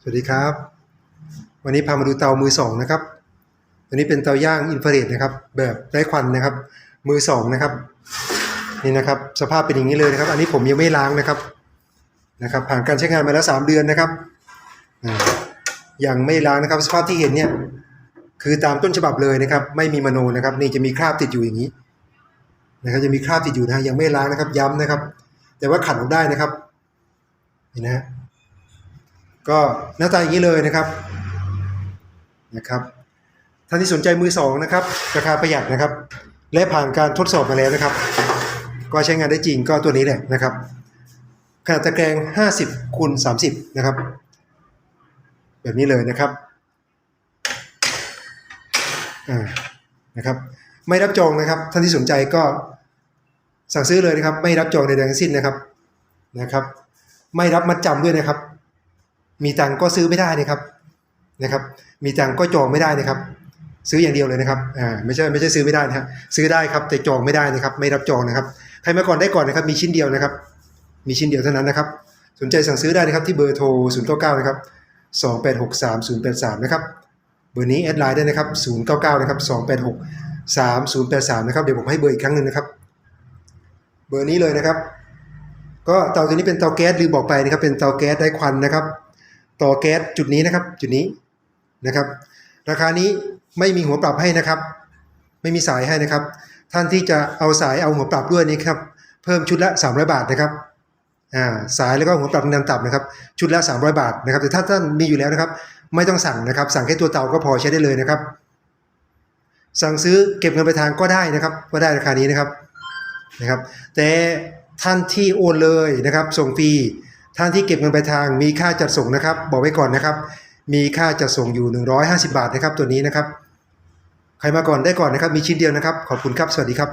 สวัสดีครับ วันนี้พามาดูเตามือสองนะครับตัวนี้เป็นเตาย่างอินฟราเรดนะครับ แบบไร้ควันนะครับ มือสองนะครับ นี่นะครับ สภาพเป็นอย่างนี้เลยนะครับ อันนี้ผมยังไม่ล้างนะครับนะครับ ผ่านการใช้งานมาแล้วสามเดือนนะครับยังไม่ล้างนะครับ สภาพที่เห็นเนี่ยคือตามต้นฉบับเลยนะครับ ไม่มีมโนนะครับ นี่จะมีคราบติดอยู่อย่างนี้นะครับ จะมีคราบติดอยู่นะยังไม่ล้างนะครับ ย้ำนะครับ แต่ว่าขัดออกได้นะครับนี่นะฮะ ก็หน้าตาอย่างนี้เลยนะครับนะครับท่านที่สนใจมือสองนะครับราคาประหยัดนะครับ และผ่านการทดสอบมาแล้วนะครับ ก็ใช้งานได้จริงก็ตัวนี้แหละนะครับขนาดตะแกรง 50คูณ30 นะครับ แบบนี้เลยนะครับอ่านะครับ ไม่รับจองนะครับท่านที่สนใจก็สั่งซื้อเลยนะครับ ไม่รับจองใดๆทั้งสิ้นนะครับนะครับ ไม่รับมัดจำด้วยนะครับ มีตังก็ซื้อไม่ได้นะครับนะครับ มีตังก็จองไม่ได้นะครับ ซื้ออย่างเดียวเลยนะครับอ่าไม่ใช่ไม่ใช่ซื้อไม่ได้นะฮะซื้อได้ครับแต่จองไม่ได้นะครับ ไม่รับจองนะครับ ใครมาก่อนได้ก่อนนะครับ มีชิ้นเดียวนะครับ มีชิ้นเดียวเท่านั้นนะครับ สนใจสั่งซื้อได้นะครับที่เบอร์โทร0 9 9นะครับ2 8 6 3 0 8 3นะครับเบอร์นี้แอดไลน์ได้นะครับ0 9 9นะครับ2 8 6 3 0 8 3นะครับเดี๋ยวผมให้เบอร์อีกครั้งหนึ่งนะครับ เบอร์นี้เลยนะครับ ก็เตาตัวนี้เป็นเตาแก๊สลืมบอกไปนะครับเป็นเตาแก๊สได้ควันนะครับ ต่อแก๊สจุดนี้นะครับ จุดนี้นะครับ ราคานี้ไม่มีหัวปรับให้นะครับ ไม่มีสายให้นะครับ ท่านที่จะเอาสายเอาหัวปรับด้วยนี่ครับเพิ่มชุดละ300บาทนะครับอ่าสายแล้วก็หัวปรับนำต่ำนะครับ ชุดละ300 บาทนะครับ แต่ถ้าท่านมีอยู่แล้วนะครับ ไม่ต้องสั่งนะครับ สั่งแค่ตัวเตาก็พอใช้ได้เลยนะครับ สั่งซื้อเก็บเงินไปทางก็ได้นะครับ ก็ได้ราคานี้นะครับนะครับ แต่ท่านที่โอนเลยนะครับ ส่งฟรี ท่านที่เก็บเงินไปลายทางมีค่าจัดส่งนะครับ บอกไว้ก่อนนะครับ มีค่าจัดส่งอยู่ 150 บาทนะครับตัวนี้นะครับ ใครมาก่อนได้ก่อนนะครับ มีชิ้นเดียวนะครับ ขอบคุณครับ สวัสดีครับ